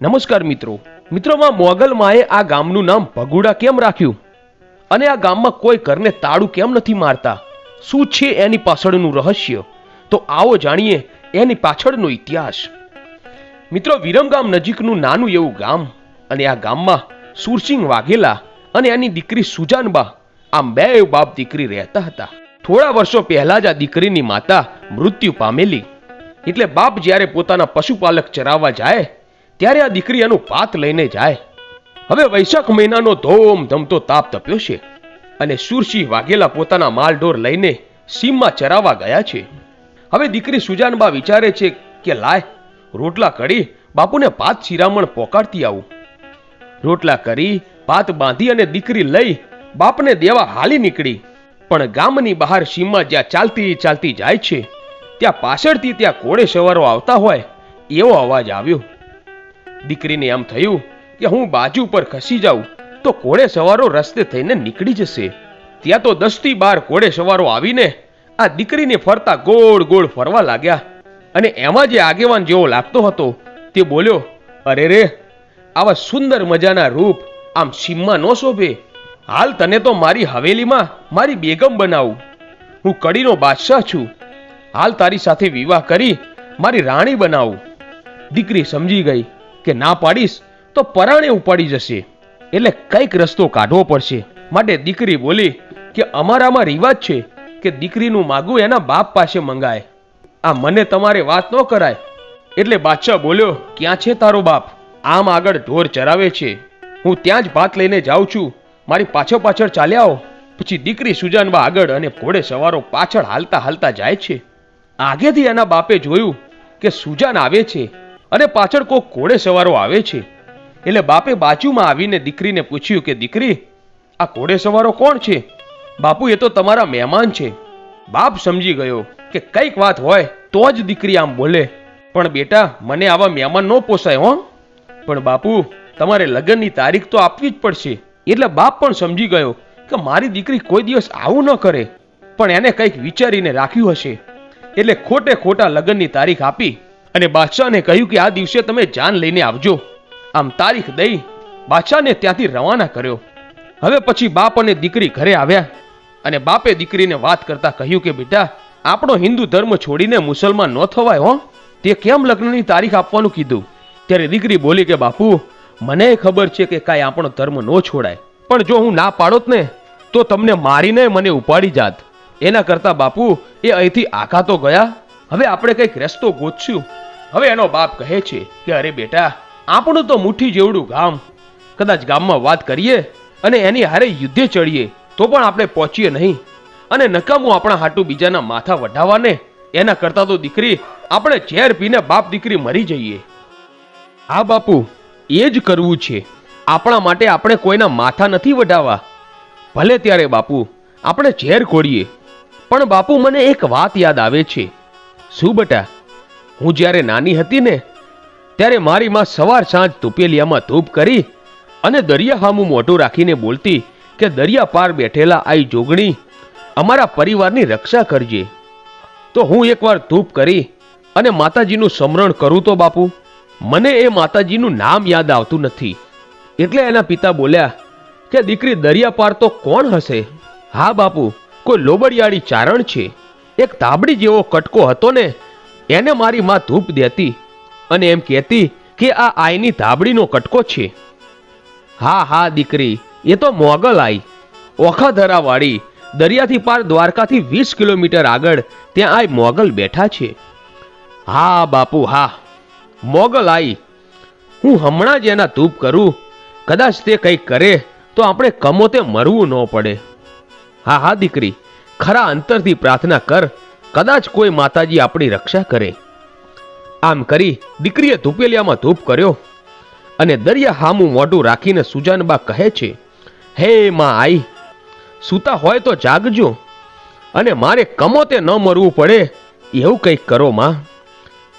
નમસ્કાર મિત્રો. મિત્રોમાં મોગલમાએ આ ગામનું નામ ભગુડા કેમ રાખ્યું? અને આ ગામમાં કોઈ ઘરને તાળું કેમ નથી મારતા? શું છે એની પાછળનું રહસ્ય? તો આવો જાણીએ એની પાછળનો ઇતિહાસ. મિત્રો વિરમગામ નજીકનું નાનું એવું ગામ અને આ ગામમાં સુરસિંહ વાઘેલા અને એની દીકરી સુજાનબા, આમ બે બાપ દીકરી રહેતા હતા. થોડા વર્ષો પહેલા જ આ દીકરીની માતા મૃત્યુ પામેલી. એટલે બાપ જ્યારે પોતાના પશુપાલક ચરાવવા જાય ત્યારે આ દીકરી એનું પાત લઈને જાય. હવે વૈશાખ મહિનાનો ધોમ તાપ તપ્યો છે અને સુરસિંહ વાઘેલા પોતાના માલઢોર લઈને સીમમાં ચરાવવા ગયા છે. હવે દીકરી સુજાનબા વિચારે છે કે લાય, રોટલા કરી બાપુને પાત શિરામણ પોકાડતી આવું. રોટલા કરી, પાત બાંધી અને દીકરી લઈ બાપને દેવા હાલી નીકળી. પણ ગામની બહાર સીમમાં જ્યાં ચાલતી ચાલતી જાય છે, ત્યાં પાછળથી ત્યાં કોડે સવારો આવતા હોય એવો અવાજ આવ્યો. દીકરીને એમ થયું કે હું બાજુ પર ખસી જાઉં, તો કોળે સવારો રસ્તે થઈને નીકળી જશે. ત્યાં તો દસથી બાર કોળે સવારો આવીને આ દીકરીને ફરતા ગોળ ગોળ ફરવા લાગ્યા. અને એમાં જે આગેવાન જેવો લાગતો હતો, તે બોલ્યો, અરે રે, આવા સુંદર મજાના રૂપ આમ સીમમાં ન શોભે. હાલ તને તો મારી હવેલીમાં મારી બેગમ બનાવું. હું કડીનો બાદશાહ છું. હાલ તારી સાથે વિવાહ કરી મારી રાણી બનાવું. દીકરી સમજી ગઈ. કે ના પાડીશ, તો પરાણે ઉપાડી જશે. એટલે કંઈક રસ્તો કાઢવો પડશે. માટે દીકરી બોલી કે અમારામાં રિવાજ છે કે દીકરીનું માગું એના બાપ પાસે મંગાય. આ મને તમારે વાત ન કરાય. એટલે બાદશાહ બોલ્યો, ક્યાં છે તારો બાપ? આમ આગળ ઢોર ચરાવે છે. હું ત્યાં જ ભાત લઈને જાઉં છું. મારી પાછળ પાછળ ચાલ્યા આવો. પછી દીકરી સુજાનબા આગળ અને ઘોડે સવારો પાછળ હાલતા હાલતા જાય છે. આગેથી એના બાપે જોયું કે સુજાન આવે છે. અને પાછળ કોઈ ઘોડે સવારો આવે છે. એટલે બાપે બાજુમાં આવીને દીકરીને પૂછ્યું કે, દીકરી, આ ઘોડે સવારો કોણ છે? બાપુ, એ તો તમારા મહેમાન છે. બાપ સમજી ગયો કે કંઈક વાત હોય તો જ દીકરી આમ બોલે. પણ બેટા, મને આવા મહેમાન ન પોસાય હો. પણ બાપુ, તમારે લગ્નની તારીખ તો આપવી જ પડશે. એટલે બાપ પણ સમજી ગયો કે મારી દીકરી કોઈ દિવસ આવું ન કરે. પણ એને કંઈક વિચારીને રાખ્યું હશે. એટલે ખોટે ખોટા લગ્નની તારીખ આપી અને બાદશાહને કહ્યું કે આ દિવસે તમે જાન લઈને આવજો. આમ તારીખ દઈ બાદશાહને ત્યાંથી રવાના કર્યો. હવે પછી બાપ અને દીકરી ઘરે આવ્યા અને બાપે દીકરીને વાત કરતા કહ્યું કે, બેટા, આપણો હિન્દુ ધર્મ છોડીને મુસલમાન ન થવાય હો. તે કેમ લગ્નની તારીખ આપવાનું કીધું? ત્યારે દીકરી બોલી કે, બાપુ, મને ખબર છે કે કાંઈ આપણો ધર્મ ન છોડાય. પણ જો હું ના પાડોત ને, તો તમને મારીને મને ઉપાડી જાત. એના કરતા બાપુ, એ અહીંથી આખા તો ગયા હવે આપણે કંઈક રસ્તો ગોતશું. હવે એનો બાપ કહે છે કે, અરે બેટા, આપણું તો મુઠ્ઠી જેવડું ગામ. કદાચ ગામમાં વાત કરીએ અને એની હારે યુદ્ધે ચડીએ, તો પણ આપણે પહોંચીએ નહીં. અને નકામું આપણા હાટું બીજાના માથા વઢાવાને, એના કરતા તો દીકરી, આપણે ઝેર પીને બાપ દીકરી મરી જઈએ. હા બાપુ, એ જ કરવું છે. આપણા માટે આપણે કોઈના માથા નથી વઢાવા. ભલે ત્યારે બાપુ, આપણે ઝેર ખોડીએ. પણ બાપુ, મને એક વાત યાદ આવે છે. શું બટા? હું જ્યારે નાની હતી ને, ત્યારે મારી માં સવાર સાંજ તુપેલિયામાં ધૂપ કરી અને દરિયા હામું રાખીને બોલતી કે દરિયા પાર બેઠેલા આઈ જોગણી, અમારા પરિવારની રક્ષા કરજે. તો હું એકવાર ધૂપ કરી અને માતાજીનું સ્મરણ કરું તો બાપુ? મને એ માતાજીનું નામ યાદ આવતું નથી. એટલે એના પિતા બોલ્યા કે દીકરી દરિયા પાર તો કોણ હશે? હા બાપુ, કોઈ લોબડિયાળી ચારણ છે. એક તાબડી જેવો કટકો હતો ને, એને મારી માં ધૂપ દેતી અને એમ કહેતી કે આ આઈની ધાબડીનો કટકો છે. હા હા, દીકરી, એ તો મોગલ આઈ. ઓખાધરાવાળી દરિયાથી પાર દ્વારકાથી વીસ કિલોમીટર આગળ ત્યાં આઈ મોગલ બેઠા છે. હા, બાપુ, હા, મોગલ આઈ. હું હમણાં જ એના ધૂપ કરું, કદાચ તે કંઈક કરે તો આપણે કમોતે મરવું ન પડે. હા હા, દીકરી ખરા અંતરથી પ્રાર્થના કર, કદાચ કોઈ માતાજી આપણી રક્ષા કરે. આમ કરી દીકરીએ ધૂપેલિયામાં ધૂપ કર્યો અને દરિયા હામું મોઢું રાખીને સુજાનબા કહે છે, હે માં આઈ, સૂતા હોય તો જાગજો અને મારે કમોતે ન મરવું પડે, એવું કંઈક કરો માં.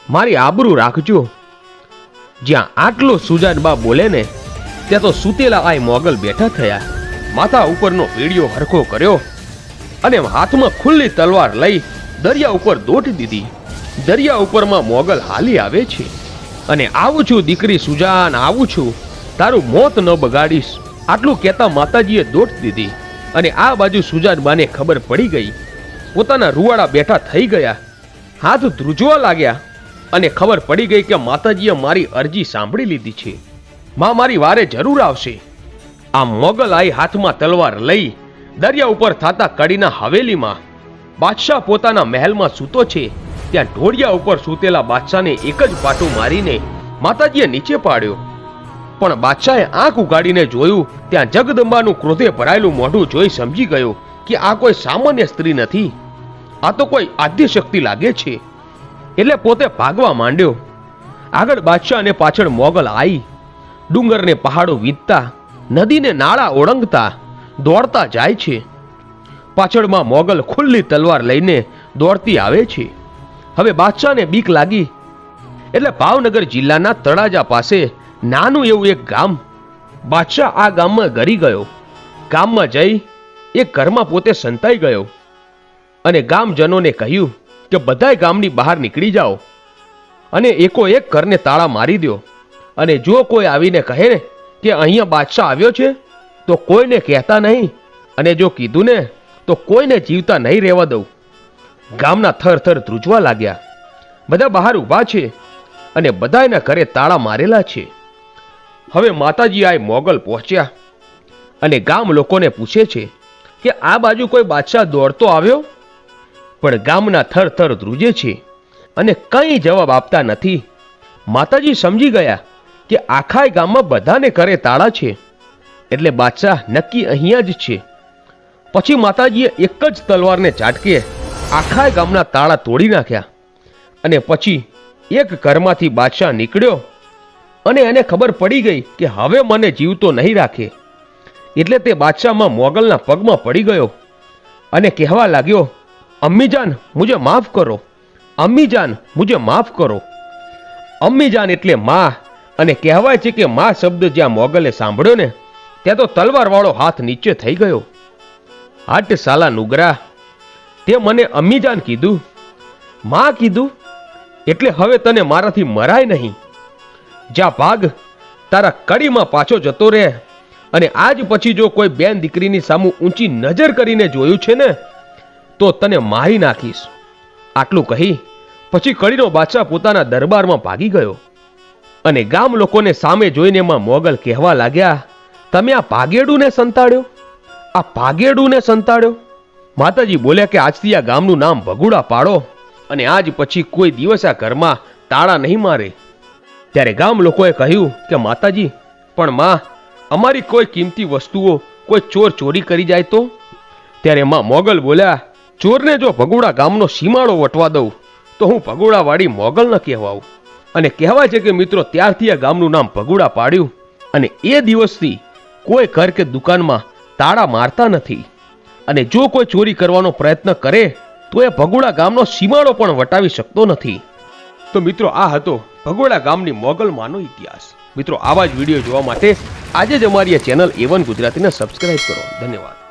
મારી આબરૂ રાખજો. જ્યાં આટલું સુજાનબા બોલે ને, ત્યાં તો સૂતેલા આઈ મોગલ બેઠા થયા. માથા ઉપરનો વીડિયો હરખો કર્યો. અને હાથમાં ખુલ્લી તલવાર લઈ દરિયા ઉપર દોટી દીધી. દરિયા ઉપરમાં મોગલ હાલી આવે છે. અને આવું છું દીકરી સુજાન, આવું છું. તારું મોત ન બગાડીશ. આટલું કહેતા માતાજીએ દોટ દીધી. અને આ બાજુ સુજાન બાને ખબર પડી ગઈ. પોતાના રૂવાડા બેઠા થઈ ગયા. હાથ ધ્રુજવા લાગ્યા. અને ખબર પડી ગઈ કે માતાજીએ મારી અરજી સાંભળી લીધી છે. માં મારી વારે જરૂર આવશે. આ મોગલ આઈ હાથમાં તલવાર લઈ દરિયા ઉપર થતા કડીના હવેલીમાં બાદશાહ પોતાના મહેલમાં સૂતો છે. ત્યાં ઢોળિયા ઉપર સૂતેલા બાદશાહને એક જ પાટું મારીને માતાજીએ નીચે પાડ્યો. પણ બાદશાહે આંખ ઉગાડીને જોયું, ત્યાં જગદંબાનું ક્રોધે ભરાયેલું મોઢું જોઈ સમજી ગયો કે આ કોઈ સામાન્ય સ્ત્રી નથી. આ તો કોઈ આદ્ય શક્તિ લાગે છે. એટલે પોતે ભાગવા માંડ્યો. આગળ બાદશાહ અને પાછળ મોગલ આવી ડુંગરને પહાડો વીંધતા નદીને નાળા ઓળંગતા દોડતા જાય છે. પાછળમાં મોગલ ખુલ્લી તલવાર લઈને દોડતી આવે છે. હવે બાદશાહને બીક લાગી. એટલે ભાવનગર જિલ્લાના તળાજા પાસે નાનું એવું એક ગામ. બાદશાહ આ ગામમાં ગરી ગયો. ગામમાં જઈ એ ઘરમાં પોતે સંતાઈ ગયો. અને ગામજનોને કહ્યું કે બધાય ગામની બહાર નીકળી જાઓ. અને એકો એક ઘરને તાળા મારી દો અને જો કોઈ આવીને કહે કે અહીંયા બાદશાહ આવ્યો છે તો કોઈને કહેતા નહીં અને જો કીધું ને, તો કોઈને જીવતા નહીં રહેવા દઉં. ગામના થર થર ધ્રુજવા લાગ્યા. બધા બહાર ઊભા છે અને બધાયના ઘરે તાળા મારેલા છે. હવે માતાજી આ મોગલ પહોંચ્યા અને ગામ લોકોને પૂછે છે કે આ બાજુ કોઈ બાદશાહ દોડતો આવ્યો? પણ ગામના થર થર ધ્રુજે છે અને કંઈ જવાબ આપતા નથી. માતાજી સમજી ગયા કે આખા ગામમાં બધાને ઘરે તાળા છે. એટલે બાદશાહ નક્કી અહીંયા જ છે. પછી માતાજીએ એક જ તલવારને ઝાટકે આખા ગામના તાળા તોડી નાખ્યા. અને પછી એક ઘરમાંથી બાદશાહ નીકળ્યો અને એને ખબર પડી ગઈ કે હવે મને જીવતો નહીં રાખે. એટલે તે બાદશાહમાં મોગલના પગમાં પડી ગયો અને કહેવા લાગ્યો, અમ્મીજાન, મુજે માફ કરો. અમ્મીજાન, મુજે માફ કરો. અમ્મીજાન એટલે માં અને કહેવાય છે કે માં શબ્દ જ્યાં મોગલે સાંભળ્યો ને ત્યાં તો તલવારવાળો હાથ નીચે થઈ ગયો. હાટ સાલા નુગરા, તે મને અમીજાન કીધું. માં કીધું, એટલે હવે તને મારાથી મરાય નહીં. જા ભાગ, તારા કડીમાં પાછો જતો રહે. અને આજ પછી જો કોઈ બેન દીકરીની સામું ઊંચી નજર કરીને જોયું છે ને, તો તને મારી નાખીશ. આટલું કહી, પછી કડીનો બાદશાહ પોતાના દરબારમાં ભાગી ગયો. અને ગામ લોકોને સામે જોઈને એમાં મોગલ કહેવા લાગ્યા તમે આ ભાગેડુને સંતાડ્યો? આ ભાગેડુને સંતાડ્યો? માતાજી બોલ્યા કે આજથી આ ગામનું નામ ભગુડા પાડો અને આજ પછી કોઈ દિવસ આ ઘરમાં તાળા નહીં મારે. ત્યારે ગામ લોકોએ કહ્યું કે માતાજી, પણ માં, અમારી કોઈ કિંમતી વસ્તુઓ કોઈ ચોર ચોરી કરી જાય તો? ત્યારે માં મોગલ બોલ્યા, ચોરને જો ભગુડા ગામનો સીમાડો વટવા દઉં, તો હું ભગુડાવાળી મોગલ ન કહેવાઉં. અને કહેવાય છે કે મિત્રો, ત્યારથી આ ગામનું નામ ભગુડા પાડ્યું અને એ દિવસથી કોઈ ઘર કે દુકાનમાં તાળા મારતા નથી. અને જો કોઈ ચોરી કરવાનો પ્રયત્ન કરે, તો એ ભગોડા ગામનો સીમાડો પણ વટાવી શકતો નથી. તો મિત્રો, આ હતો ભગોડા ગામની મોગલમાંનો ઇતિહાસ. મિત્રો, આવા જ વીડિયો જોવા માટે આજે જ અમારી ચેનલ એવન ગુજરાતીને સબસ્ક્રાઇબ કરો. ધન્યવાદ.